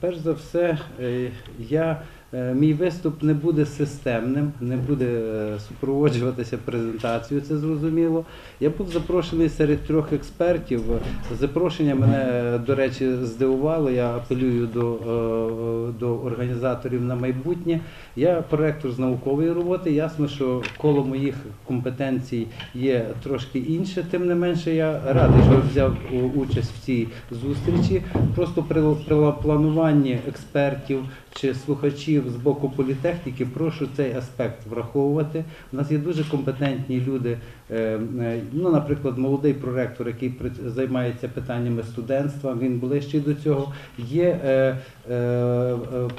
перш за все, е, я, мій виступ не буде системним, не буде е, супроводжуватися презентацією, це зрозуміло. Я був запрошений серед трьох експертів. Запрошення мене, е, до речі, здивувало. Я апелюю до, е, до організаторів на майбутнє. Я проректор з наукової роботи. Ясно, що коло моїх компетенцій є трошки інше, тим не менше я радий, що взяв участь в цій зустрічі. Просто при плануванні експертів чи слухачів з боку політехніки прошу цей аспект враховувати. У нас є дуже компетентні люди. е, е, Ну, наприклад, молодий проректор, який займається питаннями студентства, він ближчий до цього. Є е,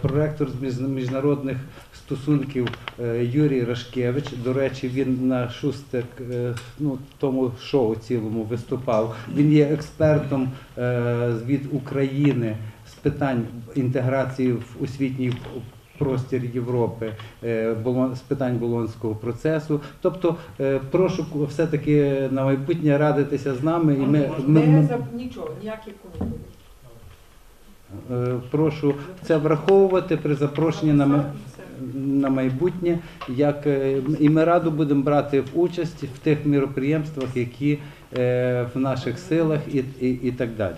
проректор з міжнародних стосунків Юрій Рашкевич. До речі, він на шустик ну, тому шоу цілому виступав. Він є експертом від України з питань інтеграції в освітній простір Європи е, з питань болонського процесу. Тобто, е, прошу все-таки на майбутнє радитися з нами, і ми, ми, Не ми за нічого, ніяких е, прошу це враховувати при запрошенні на на майбутнє, як і ми радо будемо брати в участь в тих міроприємствах, які е, в наших силах, і, і, і так далі.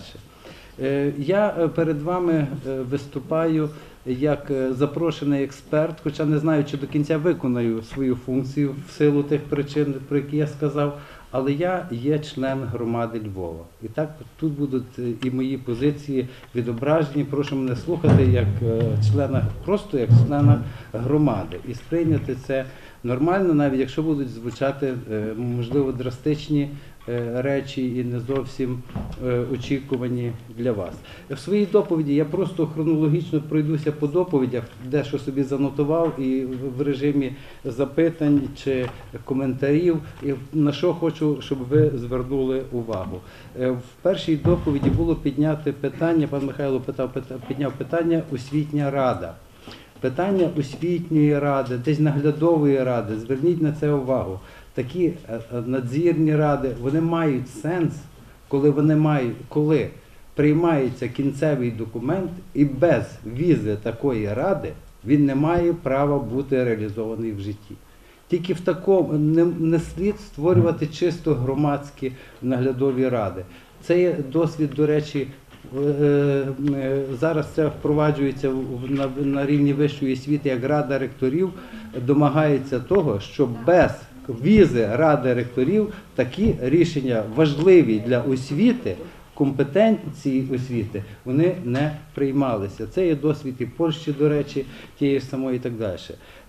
Е, Я перед вами виступаю як е, запрошений експерт, хоча не знаю, чи до кінця виконаю свою функцію в силу тих причин, про які я сказав. Але я є член громади Львова. І так тут будуть е, і мої позиції відображені. Прошу мене слухати як е, члена, просто як члена громади. І сприйняти це нормально, навіть якщо будуть звучати е, можливо драстичні е, речі і не зовсім е, очікувані для вас. В своїй доповіді я просто хронологічно пройдуся по доповідях, дещо собі занотував і в- режимі запитань чи коментарів, і на що хочу, щоб ви звернули увагу. В першій доповіді було підняте питання, пан Михайло питав, пита- підняв питання освітня рада. Питання освітньої ради, десь наглядової ради, зверніть на це увагу. Такі е, е, надзірні ради, вони мають сенс, коли вони мають, коли приймається кінцевий документ, і без візи такої ради він не має права бути реалізований в житті. Тільки в такому не, не слід створювати чисто громадські наглядові ради. Це є досвід, до речі, зараз це впроваджується на, рівні вищої освіти, як рада ректорів домагається того, що без візи ради ректорів такі рішення важливі для освіти. Компетенції освіти вони не приймалися. Це є досвід і Польщі, до речі, тієї ж самої і так далі.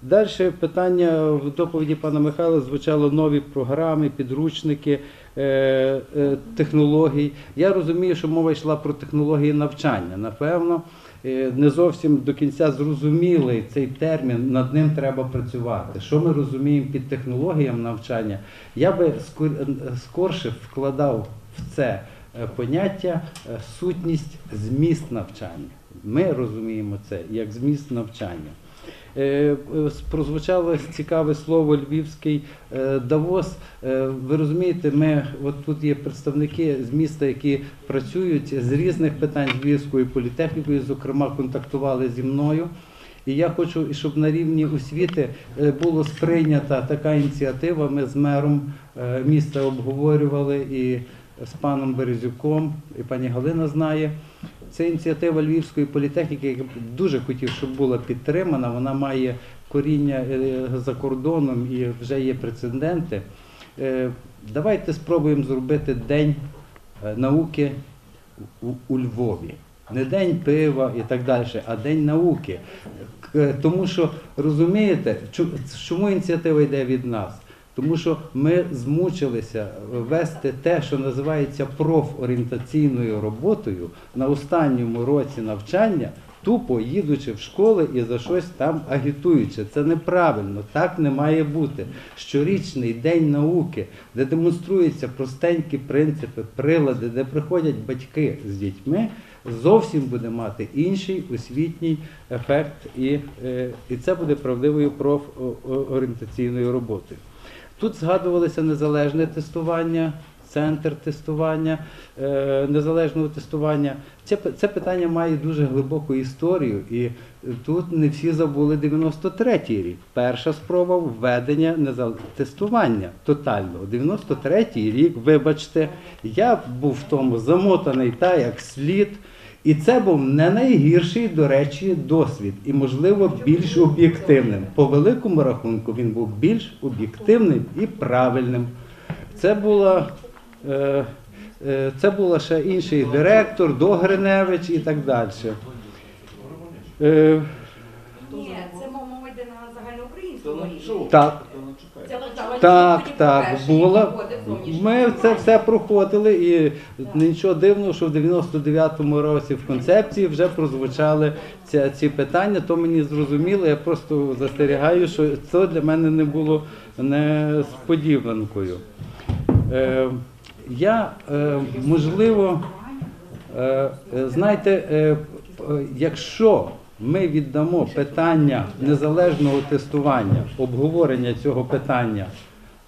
Далі питання в доповіді пана Михайла звучало нові програми, підручники, е, е, технологій. Я розумію, що мова йшла про технології навчання. Напевно, е, не зовсім до кінця зрозумілий цей термін, над ним треба працювати. Що ми розуміємо під технологіями навчання? Я би е, скорше вкладав в це е, поняття е, сутність, зміст навчання. Ми розуміємо це як зміст навчання. Е, е, Прозвучало цікаве слово львівський е, Давос. Ви розумієте, ми от тут є представники з міста, які працюють з різних питань з Львівською політехнікою, зокрема, контактували зі мною. І я хочу, щоб на рівні освіти була сприйнята така ініціатива. Ми з мером міста обговорювали і з паном Березюком, і пані Галина знає. Це ініціатива Львівської політехніки, яка дуже хотів, щоб була підтримана. Вона має коріння е, за кордоном і вже є прецеденти. Е, Давайте спробуємо зробити день е, науки у Львові. Не день пива і так далі, а день науки. Тому що розумієте, чому ініціатива йде від нас? Тому що ми змучилися вести те, що називається профорієнтаційною роботою на останньому році навчання, тупо їдучи в школи і за щось там агітуючи. Це неправильно, так не має бути. Щорічний день науки, де демонструються простенькі принципи, прилади, де приходять батьки з дітьми, зовсім буде мати інший освітній ефект, і, е, і це буде правдивою профорієнтаційною роботою. Тут згадувалося незалежне тестування. центр тестування, е, незалежного тестування. Це, це питання має дуже глибоку історію, і тут не всі забули 93-й рік. Перша спроба введення незал... тестування тотального. 93-й рік, вибачте, я був в тому замотаний та як слід. І це був не найгірший, до речі, досвід, і, можливо, більш об'єктивним. По великому рахунку він був більш об'єктивним і правильним. Це була, е, е, це була ще інший директор, Догриневич і так далі. Е, Ні, це мова йде на загальноукраїнському рівні. так, Так, так, було. Ми це все проходили, і нічого дивного, що в 99-му році в концепції вже прозвучали ці, ці питання, то мені зрозуміло. Я просто застерігаю, що це для мене не було несподіванкою. Е, я, е, можливо, Е, Знаєте, е, якщо ми віддамо питання незалежного тестування, обговорення цього питання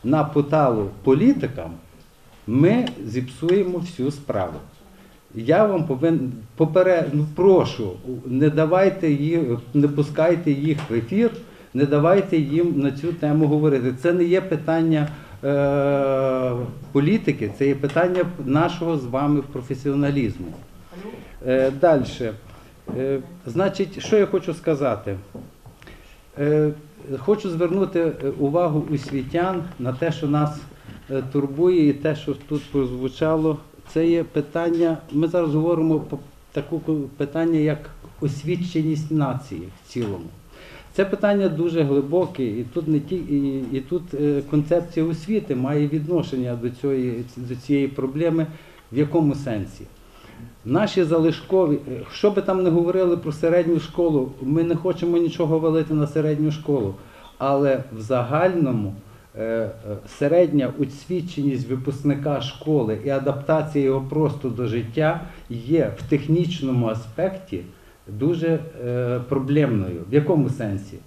на поталу політикам, ми зіпсуємо всю справу. Я вам повинен поперед, ну, прошу, не давайте їх, не пускайте їх в ефір, не давайте їм на цю тему говорити. Це не є питання е, політики, це є питання нашого з вами професіоналізму. Е, Далі. Е, значить, що я хочу сказати? Е, хочу звернути е, увагу освітян на те, що нас е, турбує, і те, що тут прозвучало. Це є питання. Ми зараз говоримо про таку питання, як освіченість нації в цілому. Це питання дуже глибоке, і тут не ті, і, і тут е, концепція освіти має відношення до цієї, до цієї проблеми. В якому сенсі? Наші залишкові, е, що би там не говорили про середню школу, ми не хочемо нічого валити на середню школу. Але в загальному е, е, середня освіченість випускника школи і адаптація його просто до життя є в технічному аспекті дуже проблемною. В якому сенсі?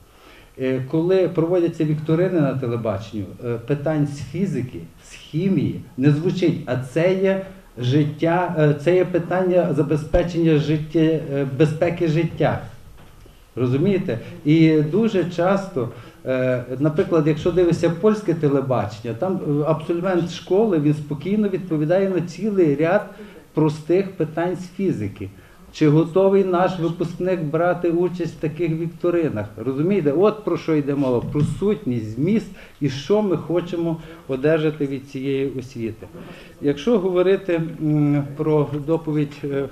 Коли проводяться вікторини на телебаченню, питань з фізики, з хімії не звучить, а це є життя, е, це є питання забезпечення життя, е, безпеки життя. Розумієте? І дуже часто, е, наприклад, якщо дивишся польське телебачення, там е, школи він спокійно відповідає на цілий ряд простих питань з фізики. Чи готовий наш випускник брати участь в таких вікторинах? Розумієте, от про що йде мова? Про сутність, зміст і що ми хочемо одержати від цієї освіти. Якщо говорити про доповідь, е,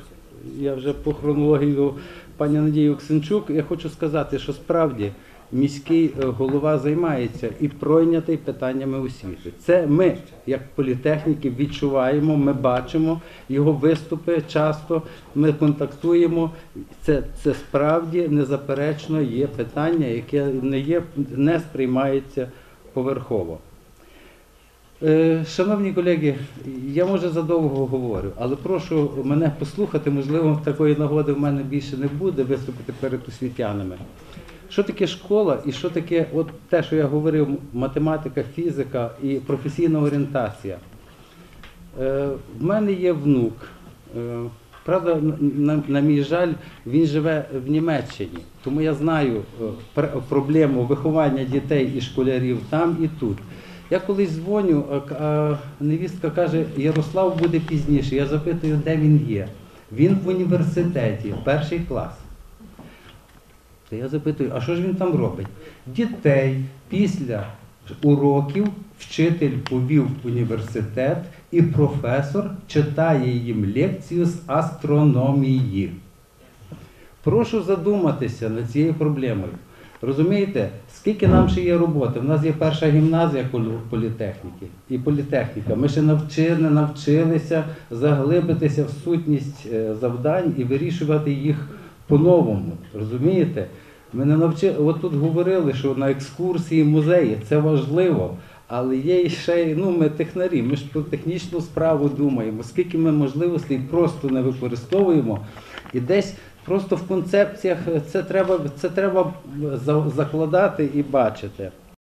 я вже по хронологію пані Надії Оксенчук, я хочу сказати, що справді міський е, голова займається і пройнятий питаннями освіти. Це ми, як політехніки, відчуваємо, ми бачимо його виступи часто, ми контактуємо. Це, це справді незаперечно є питання, яке не, є, не сприймається поверхово. Е, Шановні колеги, я може задовго говорю, але прошу мене послухати, можливо, такої нагоди в мене більше не буде виступити перед освітянами. Що таке школа і що таке от те, що я говорив, математика, фізика і професійна орієнтація? Е, В мене є внук. Е, Правда, на, на, мій жаль, він живе в Німеччині, тому я знаю е, проблему виховання дітей і школярів там і тут. Я колись дзвоню, а невістка каже, Ярослав буде пізніше. Я запитую, де він є. Він в університеті, перший клас. То я запитую, а що ж він там робить? Дітей після уроків вчитель повів в університет і професор читає їм лекцію з астрономії. Прошу задуматися над цією проблемою. Розумієте, скільки нам ще є роботи? У нас є перша гімназія політехніки і політехніка. Ми ще навчи, не навчилися заглибитися в сутність е, завдань і вирішувати їх по-новому. Розумієте? Ми не навчили, от тут говорили, що на екскурсії музеї це важливо. Але є ще, ну ми технарі, ми ж про технічну справу думаємо, скільки ми можливостей просто не використовуємо. І десь просто в концепціях це треба, це треба закладати і бачити.